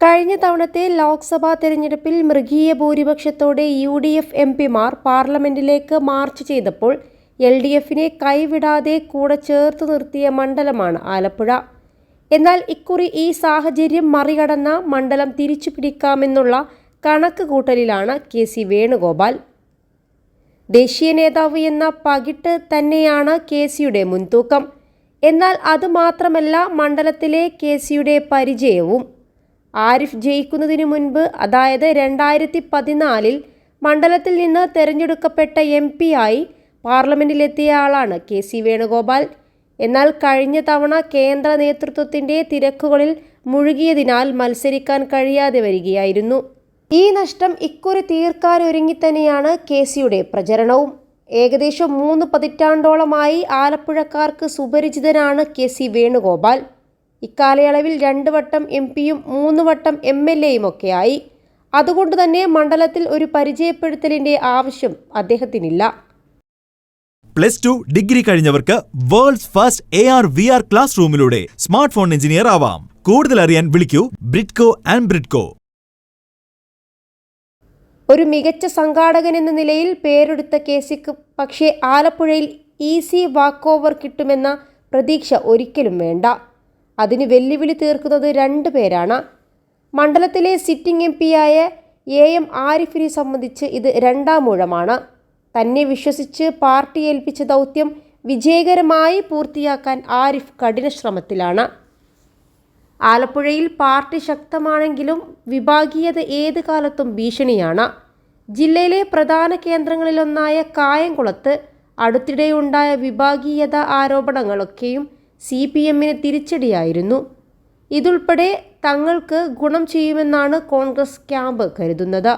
കഴിഞ്ഞ തവണത്തെ ലോക്സഭാ തെരഞ്ഞെടുപ്പിൽ മൃഗീയ ഭൂരിപക്ഷത്തോടെ യു ഡി എഫ് എം പിമാർ പാർലമെന്റിലേക്ക് മാർച്ച് ചെയ്തപ്പോൾ എൽ ഡി എഫിനെ കൈവിടാതെ കൂടെ ചേർത്ത് നിർത്തിയ മണ്ഡലമാണ് ആലപ്പുഴ. എന്നാൽ ഇക്കുറി ഈ സാഹചര്യം മറികടന്ന മണ്ഡലം തിരിച്ചു പിടിക്കാമെന്നുള്ള കണക്ക് കൂട്ടലിലാണ് കെ സി വേണുഗോപാൽ. ദേശീയ നേതാവ് എന്ന പകിട്ട് തന്നെയാണ് കെ സിയുടെ മുൻതൂക്കം. എന്നാൽ അതുമാത്രമല്ല മണ്ഡലത്തിലെ കെ സിയുടെ പരിചയവും. ആരിഫ് ജയിക്കുന്നതിനു മുൻപ് അതായത് രണ്ടായിരത്തി പതിനാലിൽ മണ്ഡലത്തിൽ നിന്ന് തെരഞ്ഞെടുക്കപ്പെട്ട എം ആയി പാർലമെന്റിലെത്തിയ ആളാണ് കെ സി വേണുഗോപാൽ. എന്നാൽ കഴിഞ്ഞ തവണ കേന്ദ്ര നേതൃത്വത്തിന്റെ തിരക്കുകളിൽ മുഴുകിയതിനാൽ മത്സരിക്കാൻ കഴിയാതെ വരികയായിരുന്നു. ഈ നഷ്ടം ഇക്കുറി തീർക്കാനൊരുങ്ങി തന്നെയാണ് കെ സിയുടെ പ്രചരണവും. ഏകദേശം മൂന്ന് പതിറ്റാണ്ടോളമായി ആലപ്പുഴക്കാർക്ക് സുപരിചിതനാണ് കെ സി വേണുഗോപാൽ. ഇക്കാലയളവിൽ രണ്ട് വട്ടം എം പിയും മൂന്ന് വട്ടം എം എൽ എയും ഒക്കെയായി. അതുകൊണ്ട് തന്നെ മണ്ഡലത്തിൽ ഒരു പരിചയപ്പെടുത്തലിന്റെ ആവശ്യം അദ്ദേഹത്തിനില്ല. Plus two degree കഴിഞ്ഞവർക്ക് world's first A R V R class റൂമിലൂടെ smart phone engineer ആവാം. കൂടുതൽ അറിയാൻ വിളിക്കൂ ബ്രിഡ്കോ ആൻഡ് ബ്രിഡ്കോ. ഒരു മികച്ച സംഘാടകൻ എന്ന നിലയിൽ പേരെടുത്ത കേസിക്ക് പക്ഷേ ആലപ്പുഴയിൽ ഈസി വാക്ക് ഓവർ കിട്ടുമെന്ന പ്രതീക്ഷ ഒരിക്കലും വേണ്ട. അതിന് വെല്ലുവിളി തീർക്കുന്നത് രണ്ടു പേരാണ്. മണ്ഡലത്തിലെ സിറ്റിംഗ് എം പിയായ എ എം ആരിഫിനെ സംബന്ധിച്ച് ഇത് രണ്ടാം ഊഴമാണ്. തന്നെ വിശ്വസിച്ച് പാർട്ടി ഏൽപ്പിച്ച ദൗത്യം വിജയകരമായി പൂർത്തിയാക്കാൻ ആരിഫ് കഠിന ശ്രമത്തിലാണ്. ആലപ്പുഴയിൽ പാർട്ടി ശക്തമാണെങ്കിലും വിഭാഗീയത ഏത് കാലത്തും ഭീഷണിയാണ്. ജില്ലയിലെ പ്രധാന കേന്ദ്രങ്ങളിലൊന്നായ കായംകുളത്ത് അടുത്തിടെയുണ്ടായ വിഭാഗീയത ആരോപണങ്ങളൊക്കെയും സി പി എമ്മിന് തിരിച്ചടിയായിരുന്നു. ഇതുൾപ്പെടെ തങ്ങൾക്ക് ഗുണം ചെയ്യുമെന്നാണ് കോൺഗ്രസ് ക്യാമ്പ് കരുതുന്നത്.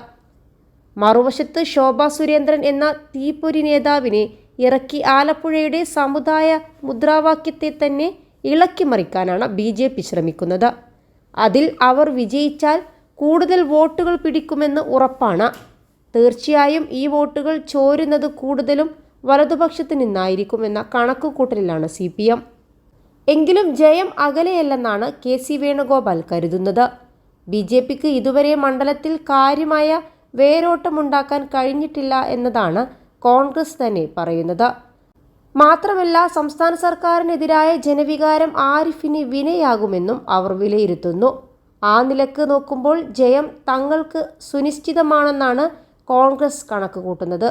മറുവശത്ത് ശോഭാ സുരേന്ദ്രൻ എന്ന തീപ്പൊരി നേതാവിനെ ഇറക്കി ആലപ്പുഴയുടെ സമുദായ മുദ്രാവാക്യത്തെ തന്നെ ഇളക്കി മറിക്കാനാണ് ബി ജെ പി ശ്രമിക്കുന്നത്. അതിൽ അവർ വിജയിച്ചാൽ കൂടുതൽ വോട്ടുകൾ പിടിക്കുമെന്ന് ഉറപ്പാണ്. തീർച്ചയായും ഈ വോട്ടുകൾ ചോരുന്നത് കൂടുതലും വലതുപക്ഷത്ത് നിന്നായിരിക്കുമെന്ന കണക്കുകൂട്ടലിലാണ് സി പി എം. എങ്കിലും ജയം അകലെയല്ലെന്നാണ് കെ സി വേണുഗോപാൽ കരുതുന്നത്. ബി ജെ പിക്ക് ഇതുവരെ മണ്ഡലത്തിൽ കാര്യമായ വേരോട്ടമുണ്ടാക്കാൻ കഴിഞ്ഞിട്ടില്ല എന്നതാണ് കോൺഗ്രസ് തന്നെ പറയുന്നത്. മാത്രമല്ല സംസ്ഥാന സർക്കാരിനെതിരായ ജനവികാരം ആരിഫിന് വിനയാകുമെന്നും അവർ വിലയിരുത്തുന്നു. ആ നിലയ്ക്ക് നോക്കുമ്പോൾ ജയം തങ്ങൾക്ക് സുനിശ്ചിതമാണെന്നാണ് കോൺഗ്രസ് കണക്കുകൂട്ടുന്നത്.